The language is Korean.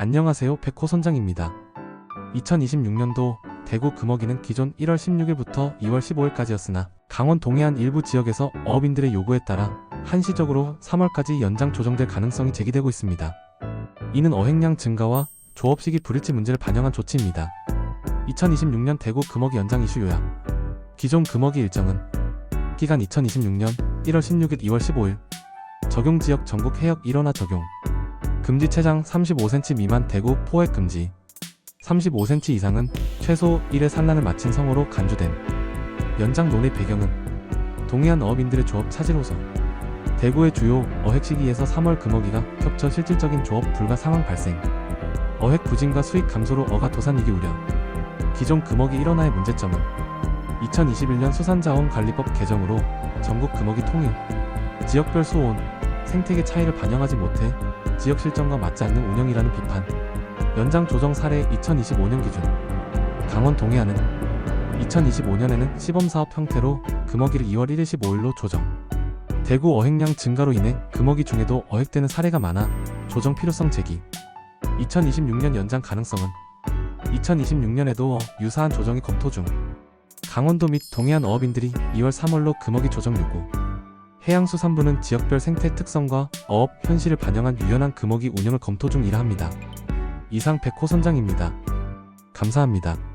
안녕하세요. 백호 선장입니다. 2026년도 대구 금어기는 기존 1월 16일부터 2월 15일까지였으나 강원 동해안 일부 지역에서 어업인들의 요구에 따라 한시적으로 3월까지 연장 조정될 가능성이 제기되고 있습니다. 이는 어획량 증가와 조업 시기 불일치 문제를 반영한 조치입니다. 2026년 대구 금어기 연장 이슈 요약 기존 금어기 일정은 기간 2026년 1월 16일 2월 15일 적용 지역 전국 해역 1원화 적용 금지 체장 35cm 미만 대구 포획 금지. 35cm 이상은 최소 1회 산란을 마친 성으로 간주됨. 연장 논의 배경은 동해안 어업인들의 조업 차질 호소. 대구의 주요 어획 시기에서 3월 금어기가 겹쳐 실질적인 조업 불가 상황 발생. 어획 부진과 수익 감소로 어가 도산이기 우려. 기존 금어기 1원화의 문제점은 2021년 수산자원관리법 개정으로 전국 금어기 통일 지역별 수온 생태계 차이를 반영하지 못해 지역 실정과 맞지 않는 운영이라는 비판. 연장 조정 사례 2025년 기준. 강원 동해안은 2025년에는 시범사업 형태로 금어기를 2월 1일 15일로 조정. 대구 어획량 증가로 인해 금어기 중에도 어획되는 사례가 많아 조정 필요성 제기. 2026년 연장 가능성은 2026년에도 유사한 조정이 검토 중. 강원도 및 동해안 어업인들이 2월 3월로 금어기 조정 요구. 해양수산부는 지역별 생태 특성과 어업 현실을 반영한 유연한 금어기 운영을 검토 중이라 합니다. 이상 백호 선장입니다. 감사합니다.